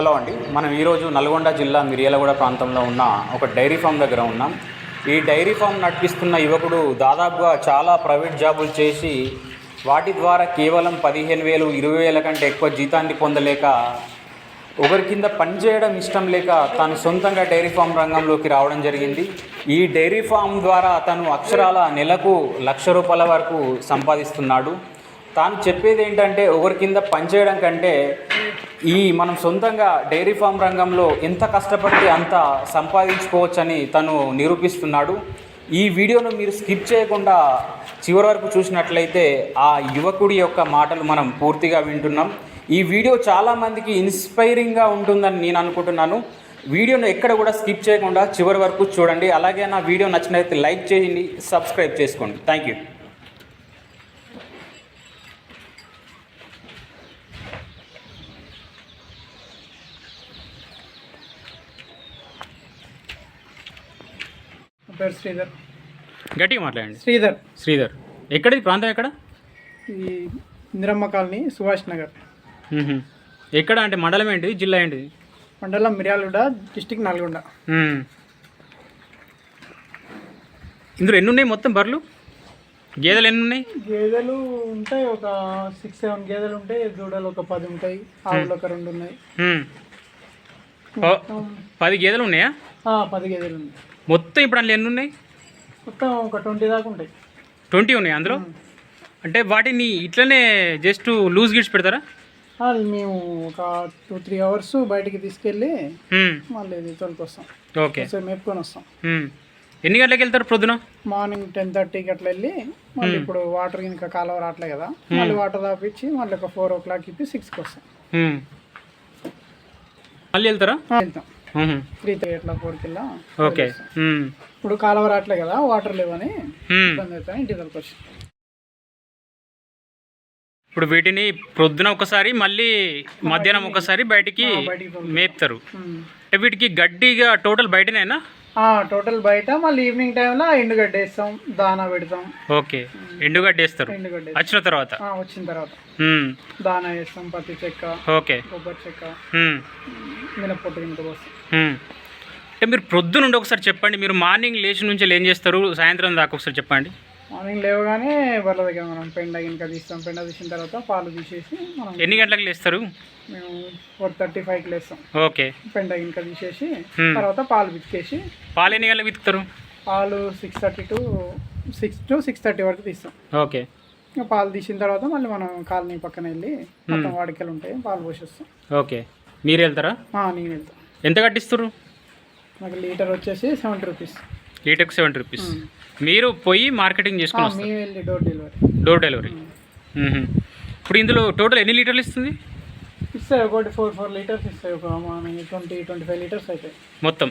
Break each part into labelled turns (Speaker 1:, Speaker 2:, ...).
Speaker 1: Hello అండి. మనం ఈరోజు నల్గొండ జిల్లా మిర్యాలగూడ ప్రాంతంలో ఉన్న ఒక డైరీ ఫామ్ దగ్గర ఉన్నాం. ఈ డైరీ ఫామ్ నడిపిస్తున్న యువకుడు దాదాపుగా చాలా ప్రైవేట్ జాబులు చేసి వాటి ద్వారా కేవలం పదిహేను వేలు ఇరవై వేల కంటే ఎక్కువ జీతాన్ని పొందలేక ఒకరి కింద పనిచేయడం ఇష్టం లేక తాను సొంతంగా డైరీ ఫామ్ రంగంలోకి రావడం జరిగింది. ఈ డైరీ ఫామ్ ద్వారా తను అక్షరాల నెలకు లక్ష రూపాయల వరకు సంపాదిస్తున్నాడు. తాను చెప్పేది ఏంటంటే ఒకరి కింద పనిచేయడం కంటే ఈ మనం సొంతంగా డైరీ ఫామ్ రంగంలో ఎంత కష్టపడితే అంత సంపాదించుకోవచ్చని తను నిరూపిస్తున్నాడు. ఈ వీడియోను మీరు స్కిప్ చేయకుండా చివరి వరకు చూసినట్లయితే ఆ యువకుడి యొక్క మాటలు మనం పూర్తిగా వింటున్నాం. ఈ వీడియో చాలామందికి ఇన్స్పైరింగ్గా ఉంటుందని నేను అనుకుంటున్నాను. వీడియోను ఎక్కడ కూడా స్కిప్ చేయకుండా చివరి వరకు చూడండి. అలాగే నా వీడియో నచ్చినట్లయితే లైక్ చేయండి సబ్స్క్రైబ్ చేసుకోండి. థ్యాంక్ యూ
Speaker 2: పేరు శ్రీధర్.
Speaker 1: గట్టిగా మాట్లాడండి.
Speaker 2: శ్రీధర్.
Speaker 1: శ్రీధర్. ఎక్కడిది ప్రాంతం ఎక్కడ?
Speaker 2: ఈ ఇందిరమ్మ కాలనీ సుభాష్ నగర్.
Speaker 1: ఎక్కడ అంటే మండలం ఏంటిది జిల్లా ఏంటిది
Speaker 2: మండలం మిర్యాలగూడ డిస్టిక్ నల్గొండ.
Speaker 1: మ్మ్. ఇందులో ఎన్ని ఉన్నాయి మొత్తం బర్రెలు? గేదెలు ఎన్ని ఉన్నాయి
Speaker 2: గేదెలు ఉంటాయి ఒక సిక్స్ సెవెన్ గేదెలు ఉంటాయి దూడలు ఒక పది ఉంటాయి ఆవులు ఒక రెండు ఉన్నాయి.
Speaker 1: మ్మ్. పది గేదెలు ఉన్నాయా?
Speaker 2: ఆ, పది గేదెలు ఉన్నాయి.
Speaker 1: మొత్తం ఇప్పుడు అందులో ఎన్ని ఉన్నాయి?
Speaker 2: మొత్తం ఒక ట్వంటీ దాకా ఉంటాయి.
Speaker 1: ట్వంటీ ఉన్నాయి అందులో? అంటే వాటిని ఇట్లనే జస్ట్ లూజ్ గిడ్స్ పెడతారా?
Speaker 2: ఆ, మేము ఒక టూ త్రీ అవర్స్ బయటికి తీసుకెళ్ళి. మళ్ళీ తోలుకొస్తాం
Speaker 1: ఓకే.
Speaker 2: కొంచెం మేపుకొని వస్తాం.
Speaker 1: ఎన్ని గంటలకు వెళ్తారు ప్రొద్దున?
Speaker 2: మార్నింగ్ టెన్ థర్టీకి అట్లా వెళ్ళి మళ్ళీ ఇప్పుడు వాటర్ ఇంకా కాలువ రావట్లే కదా మళ్ళీ వాటర్ తాపించి మళ్ళీ ఒక ఫోర్ ఓ క్లాక్ ఇప్పి సిక్స్కి వస్తాం.
Speaker 1: మళ్ళీ వెళ్తారా?
Speaker 2: వెళ్తాం. త్రీ ఫోర్కి వెళ్ళా
Speaker 1: ఓకే.
Speaker 2: ఇప్పుడు కాలువ రావట్లే కదా వాటర్ లేవని. ఇబ్బంది అవుతాయి ఇంటి దగ్గరకు వచ్చి
Speaker 1: ఇప్పుడు వీటిని ప్రొద్దున ఒకసారి మళ్ళీ మధ్యాహ్నం ఒకసారి బయటికి. మేపుతారు. అంటే వీటికి గడ్డిగా టోటల్ బయటనేనా
Speaker 2: టోటల్ బయట మళ్ళీ ఈవినింగ్ టైంలో ఎండుగడ్డ వేస్తాం దానా పెడతాం
Speaker 1: ఓకే ఎండుగడ్డ వేస్తారు. వచ్చిన తర్వాత
Speaker 2: వచ్చిన తర్వాత. దానా వేస్తాం పత్తి చెక్క
Speaker 1: ఓకే
Speaker 2: కొబ్బరి చెక్క పోస్తాం
Speaker 1: మ్మ్. అంటే మీరు ప్రొద్దున ఉండి ఒకసారి చెప్పండి. మీరు మార్నింగ్ లేచి నుంచి ఏం చేస్తారు? సాయంత్రం దాకా ఒకసారి చెప్పండి.
Speaker 2: మార్నింగ్ లేవగానే బర్రెల దగ్గర మనం పెండ గినక తీస్తాం. పెండ తీసిన తర్వాత పాలు తీసేసి మనం
Speaker 1: ఎన్ని గంటలకు లేస్తారు?
Speaker 2: మేము ఫోర్ థర్టీ ఫైవ్కి లేస్తాం.
Speaker 1: ఓకే.
Speaker 2: పెండ గినక తీసేసి. తర్వాత పాలు పితికేసి
Speaker 1: పాలు ఎన్ని గంటలకు విత్తుతారు
Speaker 2: పాలు six thirty to six to six thirty వరకు తీస్తాం.
Speaker 1: ఓకే.
Speaker 2: ఇంకా పాలు తీసిన తర్వాత మళ్ళీ మనం కాలనీ పక్కన వెళ్ళి మొత్తం వాడికలు ఉంటాయి. పాలు పోసేస్తాం.
Speaker 1: ఓకే. మీరు వెళ్తారా?
Speaker 2: నేను వెళ్తాం
Speaker 1: ఎంత కట్టిస్తారు
Speaker 2: నాకు లీటర్ వచ్చేసి సెవెంటీ రూపీస్.
Speaker 1: లీటర్కి సెవెంటీ రూపీస్. మీరు పోయి మార్కెటింగ్ చేసుకుని
Speaker 2: డోర్ డెలివరీ.
Speaker 1: Door delivery. ఇప్పుడు ఇందులో టోటల్ ఎన్ని లీటర్లు ఇస్తుంది?
Speaker 2: ఇస్తాయి ఒకటి ఫోర్ ఫోర్ లీటర్స్ ఇస్తాయి ఒక ట్వంటీ ట్వంటీ ఫైవ్ లీటర్స్ అవుతాయి.
Speaker 1: మొత్తం?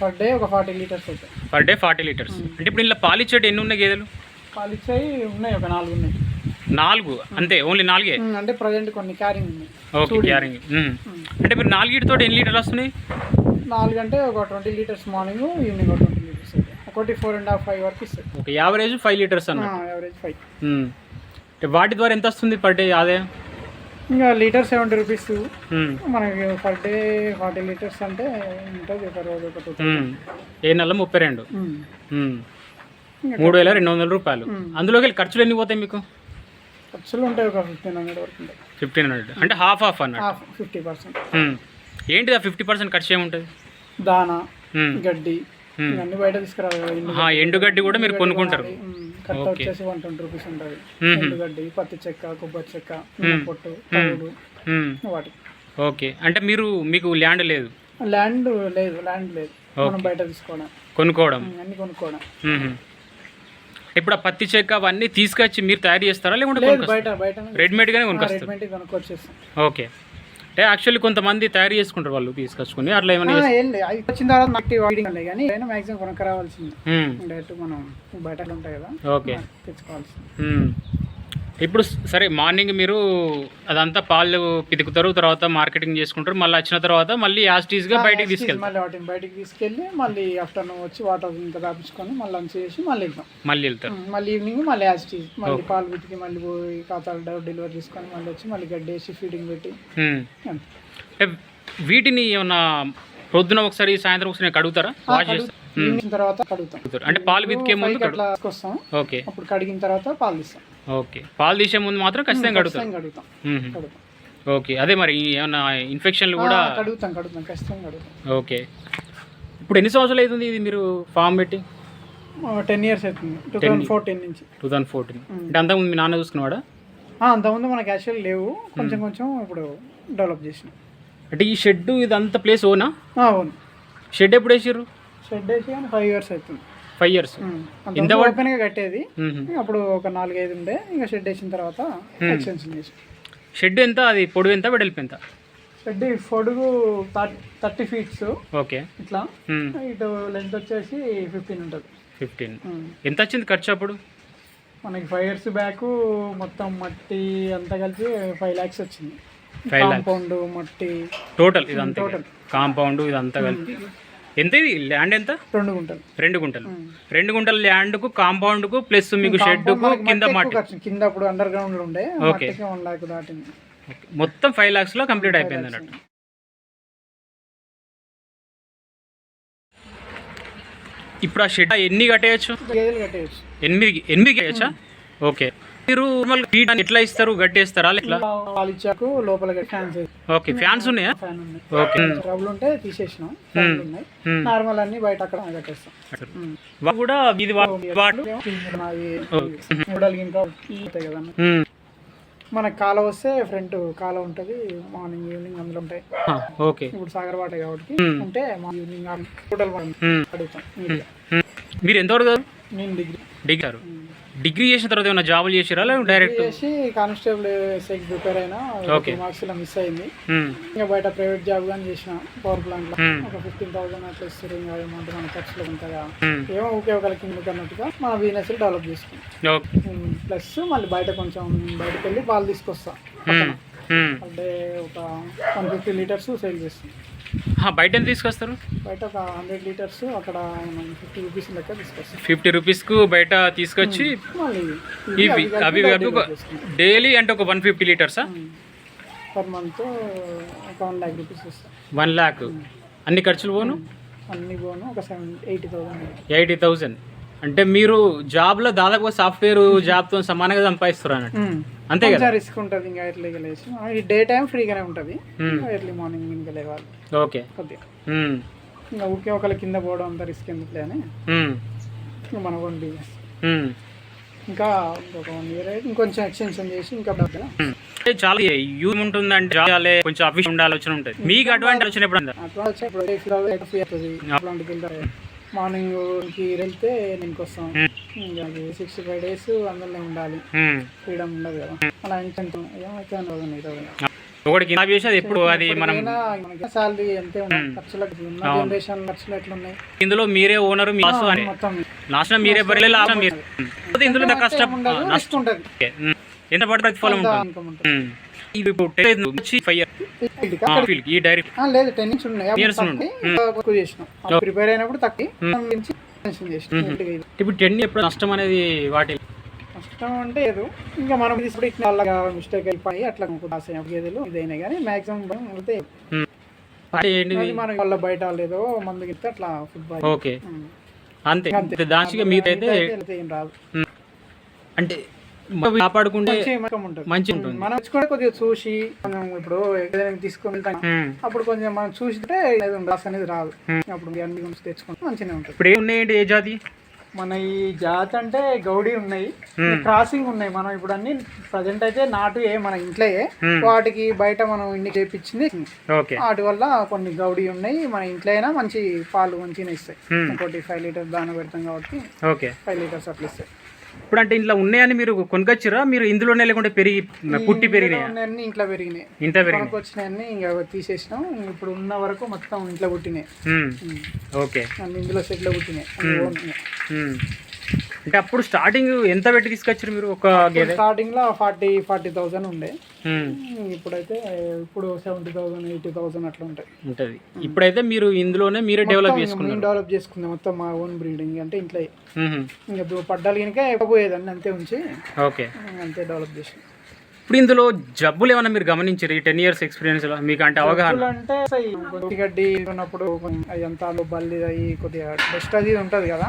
Speaker 2: పర్ డే ఒక ఫార్టీ లీటర్స్ అవుతాయి.
Speaker 1: Per day forty litres. అంటే ఇప్పుడు ఇందులో పాలు ఇచ్చేటి ఎన్ని ఉన్నాయి గేదెలు?
Speaker 2: పాలు ఇచ్చాయి ఉన్నాయి ఒక నాలుగు ఉన్నాయి.
Speaker 1: నాలుగు అంతే ఓన్లీ నాలుగే?
Speaker 2: అంటే ప్రజెంట్ కొన్ని క్యారింగ్
Speaker 1: ఓకే క్యారింగ్ అంటే మీరు నాలుగిటితో ఎన్ని లీటర్లు వస్తున్నాయి?
Speaker 2: నాలుగు అంటే ఒక ట్వంటీ లీటర్స్ మార్నింగ్ ఈవినింగ్ ఒక ట్వంటీ లీటర్స్ ఒకటి ఫోర్ అండ్ హాఫ్ ఫైవ్ వరకు ఇస్తాయి.
Speaker 1: ఒక యావరేజ్ ఫైవ్ లీటర్స్ అన్న.
Speaker 2: యావరేజ్ ఫైవ్
Speaker 1: అంటే వాటి ద్వారా ఎంత వస్తుంది పర్ డే ఆదాయం
Speaker 2: ఇంకా లీటర్ సెవెంటీ రూపీస్. మనకి పర్ డే ఫార్టీ లీటర్స్ అంటే ఉంటుంది ఒక రోజు ఒక టూ
Speaker 1: మ్మ్. ఏ నెల ముప్పై రెండు. మూడు వేల రెండు వందల రూపాయలు. అందులోకి వెళ్ళి ఖర్చులు ఎన్ని పోతాయి మీకు?
Speaker 2: ఖర్చులు ఉంటాయి ఒక ఫిఫ్టీన్ హండ్రెడ్ వరకు ఉంటాయి.
Speaker 1: ఫిఫ్టీన్ హండ్రెడ్ అంటే హాఫ్ హాఫ్ అన్నట్టు?
Speaker 2: Half fifty percent.
Speaker 1: ఏంటిది ఆ ఫిఫ్టీ పర్సెంట్ ఖర్చు ఏముంటుంది?
Speaker 2: దానా
Speaker 1: మ్మ్.
Speaker 2: గడ్డి
Speaker 1: మ్మ్.
Speaker 2: ఇవన్నీ బయట తీసుకురావాలి
Speaker 1: ఎండుగడ్డి కూడా మీరు కొనుక్కుంటారు.
Speaker 2: కట్ట వచ్చేసి వన్ ట్వంటీ రూపీస్ ఉంటుంది. ఎండుగడ్డి పత్తి చెక్క కొబ్బరి చెక్క పొట్టు తవుడు. వాటి.
Speaker 1: ఓకే అంటే మీరు మీకు ల్యాండ్ లేదు?
Speaker 2: ల్యాండ్ లేదు ల్యాండ్ లేదు. మనం బయట తీసుకోవడం.
Speaker 1: కొనుక్కోవడం.
Speaker 2: అన్ని కొనుక్కోవడం.
Speaker 1: ఇప్పుడు ఆ పత్తి చెక్క అవన్నీ తీసుకొచ్చి మీరు తయారు చేస్తారా? లేకుంటే రెడీమేడ్గానే కొనుక్కొస్తారు? ఓకే. అంటే యాక్చువల్లీ కొంతమంది తయారు చేసుకుంటారు వాళ్ళు తీసుకొచ్చుకొని. అట్లా ఏమైనా
Speaker 2: వచ్చిన తర్వాత నాకు వాడింగ్ ఉండే కానీ అయినా మ్యాక్సిమం కొనుక్క రావాల్సింది
Speaker 1: మ్మ్.
Speaker 2: డైరెక్ట్ మనం బయట ఉంటాయి కదా.
Speaker 1: ఓకే.
Speaker 2: తెచ్చుకోవాల్సింది.
Speaker 1: మ్మ్. ఇప్పుడు సరే మార్నింగ్ మీరు అదంతా పాలు పితుకుతారు తర్వాత మార్కెటింగ్ చేసుకుంటారు మళ్ళీ వచ్చిన తర్వాత మళ్ళీ యాస్టీస్గా బయటికి తీసుకెళ్తారు.
Speaker 2: మళ్ళీ వాటిని బయటికి తీసుకెళ్ళి మళ్ళీ ఆఫ్టర్నూన్ వచ్చి వాటర్ ఇంకా తాపించుకొని మళ్ళీ లంచ్ చేసి మళ్ళీ వెళ్తాం.
Speaker 1: మళ్ళీ వెళ్తారు.
Speaker 2: మళ్ళీ ఈవినింగ్ మళ్ళీ యాజ్ టీజ్ మళ్ళీ పాలు పితికి మళ్ళీ పోయి ఖాతాలు డెలివరీ చేసుకొని మళ్ళీ వచ్చి మళ్ళీ గడ్డి వేసి ఫీడింగ్ పెట్టి
Speaker 1: వీటిని ఏమన్నా పొద్దున ఒకసారి సాయంత్రం ఒకసారి కడుగుతారా? వాష్ చేస్తారు?
Speaker 2: కడిగిన తర్వాత కడుగుతాం.
Speaker 1: అంటే పాలు పితికే ముందు
Speaker 2: అట్లా
Speaker 1: ఓకే.
Speaker 2: అప్పుడు కడిగిన తర్వాత పాలు తీస్తాం.
Speaker 1: ఓకే. పాలు తీసే ముందు మాత్రం ఖచ్చితంగా
Speaker 2: కడుగుతాం. కడుగుతాం.
Speaker 1: ఓకే. అదే మరి ఏమన్నా ఇన్ఫెక్షన్లు కూడా
Speaker 2: కడుగుతాం కడుగుతాం. ఖచ్చితంగా కడుగుతాం.
Speaker 1: ఓకే. ఇప్పుడు ఎన్ని సంవత్సరాలు అవుతుంది ఇది మీరు ఫామ్ పెట్టి?
Speaker 2: టెన్ ఇయర్స్ అవుతుంది. టూ థౌసండ్ ఫోర్టీన్ నుంచి.
Speaker 1: టూ థౌసండ్ ఫోర్టీన్ అంటే అంతకుముందు మీ నాన్న చూసుకున్నాడా
Speaker 2: ఆ, అంతకుముందు మనకి యాక్చువల్ లేవు. కొంచెం కొంచెం ఇప్పుడు డెవలప్ చేసినాం.
Speaker 1: అంటే ఈ షెడ్ ఇదంతా ప్లేస్ ఓనా?
Speaker 2: అవును.
Speaker 1: షెడ్ ఎప్పుడు వేసారు
Speaker 2: షెడ్ వేసి కానీ ఫైవ్ ఇయర్స్ అవుతుంది
Speaker 1: ఫైవ్ ఇయర్స్
Speaker 2: అంత ఓపెన్గా కట్టేది. అప్పుడు ఒక నాలుగైదు ఉండే ఇంకా షెడ్ వేసిన తర్వాత ఎక్స్టెన్షన్ చేసి.
Speaker 1: షెడ్ ఎంత? అది పొడవు ఎంత? వెడల్పు ఎంత?
Speaker 2: షెడ్ పొడుగు థర్టీ ఫీట్స్.
Speaker 1: ఓకే.
Speaker 2: ఇట్లా. ఇటు లెంత్ వచ్చేసి ఫిఫ్టీన్ ఉంటుంది.
Speaker 1: ఫిఫ్టీన్ ఎంత వచ్చింది ఖర్చు అప్పుడు?
Speaker 2: మనకి ఫైవ్ ఇయర్స్ బ్యాక్ మొత్తం మట్టి అంతా కలిపి ఫైవ్ ల్యాక్స్ వచ్చింది. కాంపౌండ్ మట్టి.
Speaker 1: టోటల్ ఇదంతా
Speaker 2: టోటల్
Speaker 1: కాంపౌండ్ ఇదంతా కలిపి. ఎంత ఇది? ల్యాండ్ ఎంత?
Speaker 2: రెండు గుంటలు.
Speaker 1: రెండు గుంటలు. రెండు గుంటల ల్యాండ్కు కాంపౌండ్కు ప్లస్ మీకు షెడ్కు కింద
Speaker 2: మట్టి. కింద అప్పుడు అండర్ గ్రౌండ్ ఉండే వన్ దాటింది.
Speaker 1: ఓకే. మొత్తం ఫైవ్ ల్యాక్స్లో కంప్లీట్ అయిపోయింది అన్నట్టు. ఇప్పుడు ఆ షెడ్ ఎన్ని కట్టేయచ్చు? ఎనిమిది ఎనిమిది కట్టేయచ్చా? ఓకే మీరు నార్మల్ ఎట్లా ఇస్తారు? ఎట్లా
Speaker 2: పాలు ఇచ్చాకు లోపల ఫ్యాన్స్
Speaker 1: ఓకే ఫ్యాన్స్ ఉన్నాయా?
Speaker 2: ఫ్యాన్ ఉన్నాయి.
Speaker 1: ఓకే
Speaker 2: ట్రబుల్ ఉంటే తీసేసినాం. ఫ్యాన్లు ఉన్నాయి.
Speaker 1: Hmm.
Speaker 2: నార్మల్ అన్ని బయట అక్కడ కట్టేస్తాం Hmm.
Speaker 1: కూడా ఇది వా- వా-
Speaker 2: నావి మూడలు ఇంకా. మనకి కాల వస్తే ఫ్రంట్ కాల ఉంటుంది మార్నింగ్ ఈవినింగ్ అందులో ఉంటాయి.
Speaker 1: ఓకే
Speaker 2: ఇప్పుడు సాగర్ వాట కాబట్టి
Speaker 1: Hmm.
Speaker 2: ఉంటే ఈవినింగ్ టోటల్
Speaker 1: ఉమ్.
Speaker 2: అడుగుతాం.
Speaker 1: మీరు ఎంతవరకు?
Speaker 2: నేను డిగ్రీ.
Speaker 1: డిగ్రీ గారు. డిగ్రీ చేసిన తర్వాత ఏమైనా జాబులు చేసారా లేదా డైరెక్ట్
Speaker 2: చేసి కానిస్టేబుల్ ఎస్ఐకి ప్రిపేర్ అయినా
Speaker 1: Okay.
Speaker 2: మార్క్స్ ఇలా మిస్ అయింది
Speaker 1: ఉమ్.
Speaker 2: ఇంకా బయట ప్రైవేట్ జాబ్ కానీ చేసిన పవర్ ప్లాంట్లో
Speaker 1: Hmm.
Speaker 2: ఒక ఫిఫ్టీన్ థౌసండ్ అట్లా ఇస్తారు ఇంకా అమౌంట్ మన ఖర్చులు ఉంటుందా
Speaker 1: ఉమ్.
Speaker 2: ఏమో ఊకే ఒకరికి ఎందుకు అన్నట్టుగా మన బిజినెస్ డెవలప్ చేసుకుంటాం
Speaker 1: ఓకే
Speaker 2: ప్లస్ మళ్ళీ బయట కొంచెం బయటకు వెళ్ళి పాలు తీసుకొస్తా. అంటే ఒక వన్ ఫిఫ్టీ లీటర్స్ సేల్ చేస్తాం
Speaker 1: ఆ, బయట ఎంత తీసుకొస్తారు?
Speaker 2: బయట ఒక హండ్రెడ్ లీటర్స్ అక్కడ మనం ఫిఫ్టీ రూపీస్ లెక్క తీసుకొస్తాం.
Speaker 1: ఫిఫ్టీ రూపీస్కు బయట తీసుకొచ్చి ఇవి అవి డైలీ అంటే ఒక వన్ ఫిఫ్టీ లీటర్సా?
Speaker 2: పర్ మంత్ ఒక వన్ ల్యాక్ రూపీస్ ఇస్తాం
Speaker 1: వన్ ల్యాక్ అన్ని ఖర్చులు పోను?
Speaker 2: అన్ని పోను ఒక seven eighty thousand.
Speaker 1: Eighty thousand అంటే మీరు జాబ్లో దాదాపు సాఫ్ట్వేర్ జాబ్తో సమానంగా సంపాదిస్తారు అన్నట్టు. అంతే కదా?
Speaker 2: రిస్క్ ఉంటుంది ఇంకా ఎర్లీగా లేచి. ఈ డే టైం ఫ్రీగానే ఉంటుంది. ఎర్లీ మార్నింగ్ ఇంకా లేవాలి.
Speaker 1: ఓకే.
Speaker 2: కొద్దిగా. ఇంకా ఊకే ఒకళ్ళ కింద పోవడం అంత రిస్క్ ఎందుకులే అని. మన ఓన్ బిజినెస్. ఇంకా ఒక వన్ ఇయర్ అయితే ఇంకొంచెం ఎక్స్టెన్షన్ చేసి ఇంకా
Speaker 1: చాలా యూజ్ ఉంటుందంటే జాబ్ కొంచెం అఫీషియల్ ఉండాలి వచ్చిన ఉంటుంది. మీకు అడ్వాంటేజ్ వచ్చినప్పుడు అంతా
Speaker 2: అట్లా వచ్చి ఇప్పుడు ఫ్రీ అవుతుంది అట్లాంటికి వెళ్తారు మార్నింగ్కి వెళ్తే నేను వస్తాం ఇంకా సిక్స్టీ ఫైవ్ డేస్ అందులోనే ఉండాలి. ఫ్రీడమ్ ఉండదు కదా. అలా ఇంకొంచెం ఏమైతే ఉండదు మిగతా
Speaker 1: ఒకటికి జాబ్ చేసి అది ఎప్పుడు అది మనం
Speaker 2: సాలరీ ఎంతే ఖర్చులకు జనరేషన్ ఖర్చులు ఎట్లున్నాయి.
Speaker 1: ఇందులో మీరే ఓనర్ మీ
Speaker 2: మొత్తం.
Speaker 1: లాస్ట్ మీరే బరిలే లాభం ఇందులో కష్టం.
Speaker 2: ఉండదు
Speaker 1: నష్టం.
Speaker 2: ఉంటుంది.
Speaker 1: ఎంత పడి ప్రతిఫలం ఉంటుంది. ఇది ఇప్పుడు టెన్ వచ్చి ఫైవ్ ఈ
Speaker 2: లేదు టెన్ నుంచి ఉన్నాయి. చేసినాం. ప్రిపేర్ అయినప్పుడు తక్కువ.
Speaker 1: ఇప్పుడు టెన్ ఎప్పుడు నష్టం అనేది వాటి
Speaker 2: కష్టం అంటే లేదు ఇంకా మనం తీసుకుంటే ఇట్లా అలాగా మిస్టేక్ అయిపోయి అట్లా రాసాయి గేదెలు ఇదైనా కానీ మాక్సిమం
Speaker 1: అది
Speaker 2: మనం వాళ్ళ బయట లేదో మందు గిస్తే అట్లా ఫుట్బాల్
Speaker 1: ఓకే. అంతే. దాచిగా మీద అయితే
Speaker 2: ఏం రాదు.
Speaker 1: అంటే కాపాడుకుంటే
Speaker 2: మంచి ఉంటుంది. మనం కూడా కొద్దిగా చూసి మనం ఇప్పుడు ఏదైనా తీసుకొని వెళ్తాం. అప్పుడు కొంచెం మనం చూసితే రాస్ అనేది రాదు. అప్పుడు అన్ని గురించి తెచ్చుకుంటే మంచిగా ఉంటుంది.
Speaker 1: ఇప్పుడు ఏమి ఉన్నాయండి ఏ జాతి?
Speaker 2: మన ఈ జాతి అంటే గౌడీ ఉన్నాయి. క్రాసింగ్ ఉన్నాయి. మనం ఇప్పుడు అన్ని ప్రజెంట్ అయితే నాటు ఏ మన ఇంట్లో. వాటికి బయట మనం ఇన్ని చేపించింది. వాటి వల్ల కొన్ని గౌడీ ఉన్నాయి. మన ఇంట్లో అయినా మంచి పాలు మంచిగా ఇస్తాయి. ఇంకోటి ఫైవ్ లీటర్స్ దాన పెడతాం కాబట్టి ఫైవ్ లీటర్స్ అట్లా ఇస్తాయి.
Speaker 1: ఇప్పుడు అంటే ఇంట్లో ఉన్నాయని మీరు కొనుకొచ్చిరా మీరు ఇందులోనే లేకుంటే పెరిగి పుట్టి పెరిగినాయా?
Speaker 2: ఇంట్లో పెరిగినాయి.
Speaker 1: ఇంట్లో పెరిగినాయి.
Speaker 2: వచ్చినాయన్ని ఇంకా తీసేసినాం. ఇప్పుడు ఉన్న వరకు మొత్తం ఇంట్లో పుట్టినాయి.
Speaker 1: ఓకే.
Speaker 2: ఇందులో సెట్లో పుట్టినాయి అన్ని own ఉన్నాయి.
Speaker 1: ఉమ్. అంటే అప్పుడు స్టార్టింగ్ ఎంత పెట్టి తీసుకొచ్చారు మీరు ఒక గేదె?
Speaker 2: స్టార్టింగ్లో ఫార్టీ ఫార్టీ థౌసండ్ ఉండే.
Speaker 1: ఉమ్.
Speaker 2: ఇప్పుడైతే ఇప్పుడు సెవెంటీ థౌసండ్ ఎయిటీ థౌసండ్ అట్లా ఉంటాయి.
Speaker 1: ఉంటది. ఇప్పుడైతే మీరు ఇందులోనే మీరే డెవలప్ చేసుకున్నారు.
Speaker 2: డెవలప్ చేసుకుందాం మొత్తం మా ఓన్ బ్రీడింగ్ అంటే ఇంట్లో.
Speaker 1: ఉహు.
Speaker 2: ఇంకా పడ్డాలు కనుక అయిపోయేదాన్ని అంతే ఉంచి.
Speaker 1: ఓకే
Speaker 2: అంతే డెవలప్ చేసి
Speaker 1: ఇప్పుడు ఇందులో జబ్బులు ఏమైనా మీరు గమనించారు? ఈ టెన్ ఇయర్స్ ఎక్స్పీరియన్స్లో మీకు అంటే అవగాహన?
Speaker 2: అంటే గడ్డి ఉన్నప్పుడు అదంతా బల్లి అయ్యి కొద్దిగా డస్ట్ అది ఉంటది కదా.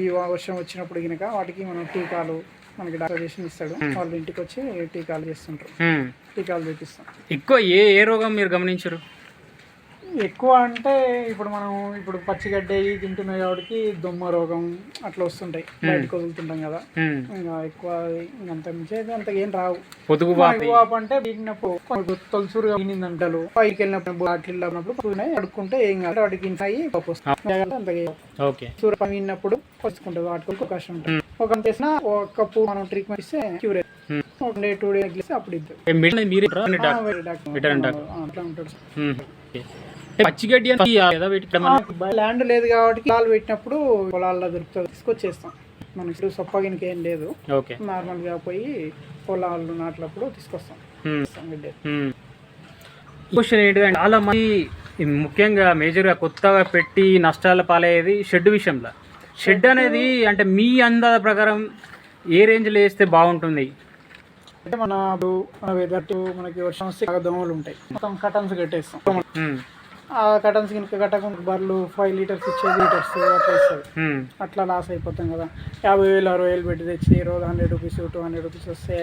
Speaker 2: ఈ వర్షం వచ్చినప్పుడు గినక వాటికి మనం టీకాలు మనకి డాక్టర్ చేసి ఇస్తాడు. వాళ్ళు ఇంటికి వచ్చి టీకాలు చేస్తుంటారు. టీకాలు చూపిస్తాం.
Speaker 1: ఎక్కువ ఏ ఏ రోగం మీరు గమనించారు?
Speaker 2: ఎక్కువ అంటే ఇప్పుడు మనం ఇప్పుడు పచ్చిగడ్డ అయ్యి తింటున్నాయి కాబట్టి దొమ్మ రోగం అట్లా వస్తుంటాయి. బయటకు వదులుతుంటాం కదా. ఇంకా ఎక్కువ ఇంకంత మించి అంత ఏం రావు.
Speaker 1: పొదుగు
Speaker 2: ఎక్కువ అంటే పీకినప్పుడు తొలసూరుగా అంటలు పైకి వెళ్ళినప్పుడు వెళ్ళినప్పుడు పురుగునాయి అడుక్కుంటే ఏం కాదు. వాటికి వస్తుంది అంతగా సూర్య పగినప్పుడు వస్తుంటుంది వాటికి అవకాశం ఉంటుంది. ఒక చేసిన ఒక కప్పు మనం ట్రీట్మెంట్ ఇస్తే క్యూర్. ఒక డే టూ డే అప్పుడు ఇద్దరు. అట్లా.
Speaker 1: అంటే పచ్చిగడ్డి?
Speaker 2: ల్యాండ్ లేదు కాబట్టి పొలాలు పెట్టినప్పుడు పొలాల్లో దొరుకుతుంది. తీసుకొచ్చేస్తాం. మనకి సొప్పగినికి ఏం లేదు.
Speaker 1: ఓకే.
Speaker 2: నార్మల్గా పోయి పొలాలు నాటినప్పుడు తీసుకొస్తాం.
Speaker 1: క్వశ్చన్ ఏంటిదంటే చాలా మంది ముఖ్యంగా మేజర్గా కొత్తగా పెట్టి నష్టాల పాలయ్యేది షెడ్ విషయంలో. షెడ్ అనేది అంటే మీ అందాల ప్రకారం ఏ రేంజ్లో వేస్తే బాగుంటుంది?
Speaker 2: అంటే మన వెదర్ మనకి వర్షం వస్తే దోమలు ఉంటాయి. మొత్తం కటన్స్ కట్టేస్తాం. కటన్స్ కింద కట్టకుండా బర్రెలు ఫైవ్ లీటర్స్ ఇచ్చేది లీటర్స్ అట్లా ఇస్తుంది. అట్లా లాస్ అయిపోతాం కదా యాభై వేలు అరవై వేలు పెట్టి తెచ్చి రోజు hundred rupees two hundred rupees వస్తే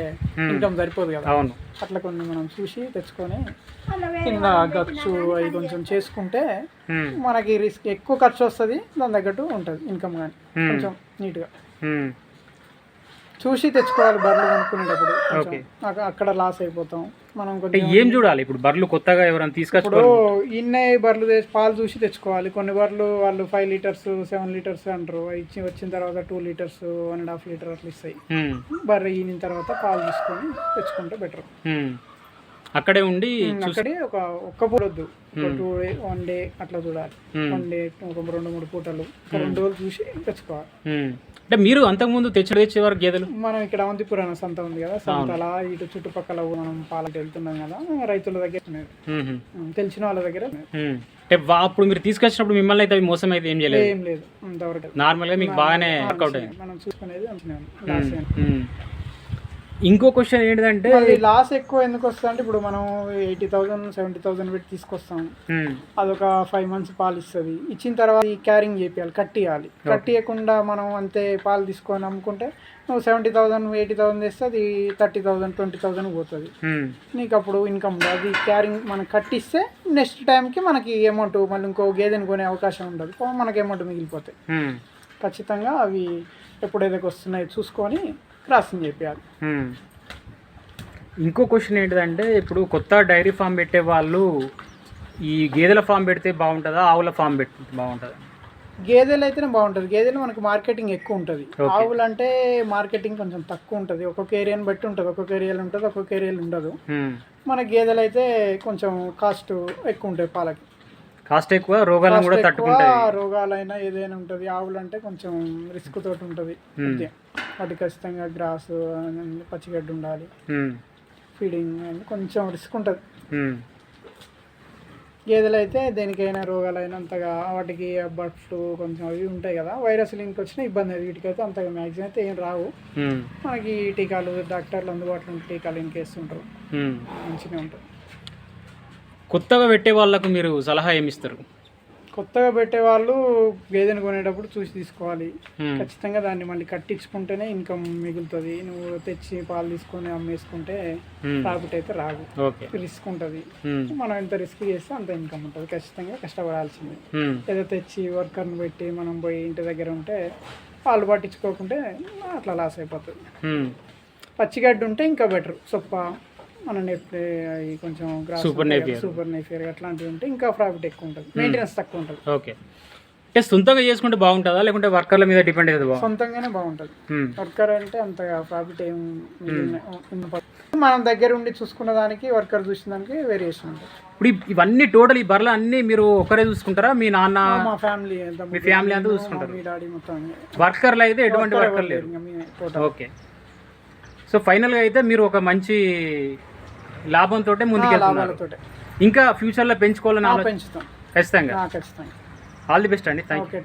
Speaker 2: ఇన్కమ్ సరిపోదు కదా
Speaker 1: అవును
Speaker 2: అట్లా కొన్ని మనం చూసి తెచ్చుకొని కింద ఖర్చు అవి కొంచెం చేసుకుంటే. మనకి రిస్క్ ఎక్కువ ఖర్చు వస్తుంది దాని తగ్గట్టు ఉంటుంది ఇన్కమ్ కానీ. కొంచెం నీట్గా. చూసి తెచ్చుకోవాలి బర్రెలు కొనుక్కునేటప్పుడు. కొంచెం
Speaker 1: Okay.
Speaker 2: అక్క- అక్కడ లాస్ అయిపోతాం. మనం
Speaker 1: అంటే
Speaker 2: కొంచెం
Speaker 1: ఏం చూడాలి? ఇప్పుడు బర్రెలు కొత్తగా ఎవరైనా
Speaker 2: ఇప్పుడు
Speaker 1: తీసుకొచ్చుకోవాలి
Speaker 2: ఇన్నే బర్రెలు తెచ్చి పాలు చూసి తెచ్చుకోవాలి. కొన్ని బర్రెలు వాళ్ళు ఫైవ్ లీటర్స్ సెవెన్ లీటర్స్ అంటారు. అవి ఇచ్చి వచ్చిన తర్వాత two litres one and half litre అట్లా ఇస్తాయి. బర్రె ఈనిన తర్వాత పాలు తీసుకొని తెచ్చుకుంటే బెటర్.
Speaker 1: అక్కడే ఉండి
Speaker 2: అక్కడే ఒక ఒక్క పూట వద్దు. ఒక టూ డే వన్ డే అట్లా చూడాలి. వన్ డే ఒక రెండు మూడు పూటలు. ఒక రెండు రోజులు చూసి తెచ్చుకోవాలి.
Speaker 1: మ్మ్. అంటే మీరు అంతకుముందు తెచ్చి తెచ్చే వరకు గేదెలు?
Speaker 2: మనం ఇక్కడ అవంతిపురం అనే సంత ఉంది కదా సంతల ఇటు చుట్టుపక్కల మనం పాలకి వెళ్తున్నాం కదా రైతుల దగ్గర తెలిసిన వాళ్ళ దగ్గర.
Speaker 1: అంటే అప్పుడు మీరు తీసుకొచ్చినప్పుడు మిమ్మల్ని అయితే మోసం అయితే ఏం చేయలేదు?
Speaker 2: ఏం లేదు. అంతవరకు.
Speaker 1: నార్మల్గా మీకు బాగానే వర్కౌట్ అయింది
Speaker 2: మనం చూసుకునేది ఉంది.
Speaker 1: మ్మ్. ఇంకో క్వశ్చన్
Speaker 2: మళ్ళీ లాస్ ఎక్కువ ఎందుకు వస్తుంది అంటే ఇప్పుడు మనం ఎయిటీ థౌసండ్ సెవెంటీ థౌసండ్ పెట్టి తీసుకొస్తాం. అదొక ఫైవ్ మంత్స్ పాలు ఇస్తుంది ఇచ్చిన తర్వాత ఈ క్యారింగ్ చేయాలి కట్టియాలి. కట్టియకుండా మనం అంతే పాలు తీసుకొని అమ్ముకుంటే నువ్వు సెవెంటీ థౌసండ్ ఎయిటీ థౌసండ్ తెస్తే అది థర్టీ థౌసండ్ ట్వంటీ థౌసండ్ పోతుంది. నీకు అప్పుడు ఇన్కమ్ ఉండదు. అది క్యారింగ్ మనం కట్టిస్తే నెక్స్ట్ టైంకి మనకి అమౌంట్ మళ్ళీ ఇంకో గేదెని కొనే అవకాశం ఉండదు. మనకి అమౌంట్ మిగిలిపోతాయి. ఖచ్చితంగా అవి ఎప్పుడైతే వస్తున్నాయో చూసుకొని క్రాసింగ్ చేయాలి.
Speaker 1: ఇంకో క్వశ్చన్ ఏంటిదంటే ఇప్పుడు కొత్త డైరీ ఫామ్ పెట్టే వాళ్ళు ఈ గేదెల ఫామ్ పెడితే బాగుంటుందా ఆవుల ఫామ్ పెడితే బాగుంటుందా?
Speaker 2: గేదెలు అయితేనే బాగుంటుంది. గేదెలు మనకి మార్కెటింగ్ ఎక్కువ ఉంటుంది. ఆవులు అంటే మార్కెటింగ్ కొంచెం తక్కువ ఉంటుంది. ఒక్కొక్క ఏరియాని బట్టి ఉంటుంది. ఒక్కొక్క ఏరియాలో ఉంటుంది ఒక్కొక్క ఏరియాలో ఉండదు. మన గేదెలు అయితే కొంచెం కాస్ట్ ఎక్కువ ఉంటాయి పాలకి.
Speaker 1: కాస్ట్ ఎక్కువ రోగాలను కూడా తట్టుకుంటాయి.
Speaker 2: రోగాలైనా ఏదైనా ఉంటుంది. ఆవులు అంటే కొంచెం రిస్క్ తోటి ఉంటుంది. కొద్దిగా. వాటికి ఖచ్చితంగా గ్రాస్ పచ్చిగడ్డి ఉండాలి. ఫీడింగ్ అని కొంచెం రిస్క్ ఉంటుంది.
Speaker 1: మ్మ్.
Speaker 2: గేదెలు అయితే దేనికైనా రోగాలైనా అంతగా వాటికి బర్డ్ ఫ్లూ కొంచెం అవి ఉంటాయి కదా. వైరస్ లింక్ వచ్చిన ఇబ్బంది అది వీటికైతే అంతగా మ్యాక్సిమం అయితే ఏం రావు. మనకి టీకాలు డాక్టర్లు అందుబాటులో ఉంటే టీకాలు ఇంకేస్తుంటారు. మంచిగా ఉంటుంది.
Speaker 1: కొత్తగా పెట్టే వాళ్ళకు మీరు సలహా ఏమిస్తారు
Speaker 2: కొత్తగా పెట్టే వాళ్ళు గేదెను కొనేటప్పుడు చూసి తీసుకోవాలి. ఖచ్చితంగా దాన్ని మళ్ళీ కట్టించుకుంటేనే ఇన్కమ్ మిగులుతుంది నువ్వు తెచ్చి పాలు తీసుకొని అమ్మేసుకుంటే
Speaker 1: మ్మ్.
Speaker 2: ప్రాఫిట్ అయితే రాదు రిస్క్ ఉంటుంది. మనం ఎంత రిస్క్ చేస్తే అంత ఇన్కమ్ ఉంటుంది ఖచ్చితంగా కష్టపడాల్సిందే. ఏదో తెచ్చి వర్కర్ని పెట్టి మనం పోయి ఇంటి దగ్గర ఉంటే పాలు పట్టించుకోకుంటే అట్లా లాస్ అయిపోతుంది. పచ్చిగడ్డి ఉంటే ఇంకా బెటర్ సొప్ప మన అవి కొంచెం
Speaker 1: Super Napier.
Speaker 2: సూపర్ నైఫియర్ అట్లాంటివి ఉంటే ఇంకా ప్రాఫిట్ ఎక్కువ ఉంటుంది. మెయింటెనెన్స్ తక్కువ ఉంటుంది.
Speaker 1: ఓకే. అంటే సొంతంగా చేసుకుంటే బాగుంటుందా? లేకుంటే వర్కర్ల మీద డిపెండ్ అయితే బాగుంటుంది?
Speaker 2: సొంతంగానే బాగుంటుంది. వర్కర్ అంటే అంతగా ప్రాఫిట్ ఏం ఉన్న- మనం దగ్గర ఉండి చూసుకున్న దానికి వర్కర్ చూసిన దానికి వేరియేషన్ ఉంటుంది.
Speaker 1: ఇప్పుడు ఇవన్నీ టోటల్ ఈ బర్రెలు అన్నీ మీరు ఒక్కరే చూసుకుంటారా? మీ నాన్న
Speaker 2: మా ఫ్యామిలీ
Speaker 1: మీ ఫ్యామిలీ అంతా చూసుకుంటారు.
Speaker 2: మీ డాడీ మొత్తం
Speaker 1: వర్కర్లు అయితే ఎటువంటి వర్కర్
Speaker 2: టోటల్
Speaker 1: ఓకే. సో ఫైనల్గా అయితే మీరు ఒక మంచి లాభంతో
Speaker 2: లాభాలతోటే.
Speaker 1: ఇంకా ఫ్యూచర్లో పెంచుకోవాలని
Speaker 2: ఆ,
Speaker 1: ఆలోచన
Speaker 2: పెంచుతాం.
Speaker 1: ఖచ్చితంగా. ఆల్ ది బెస్ట్ అండి.
Speaker 2: Thank you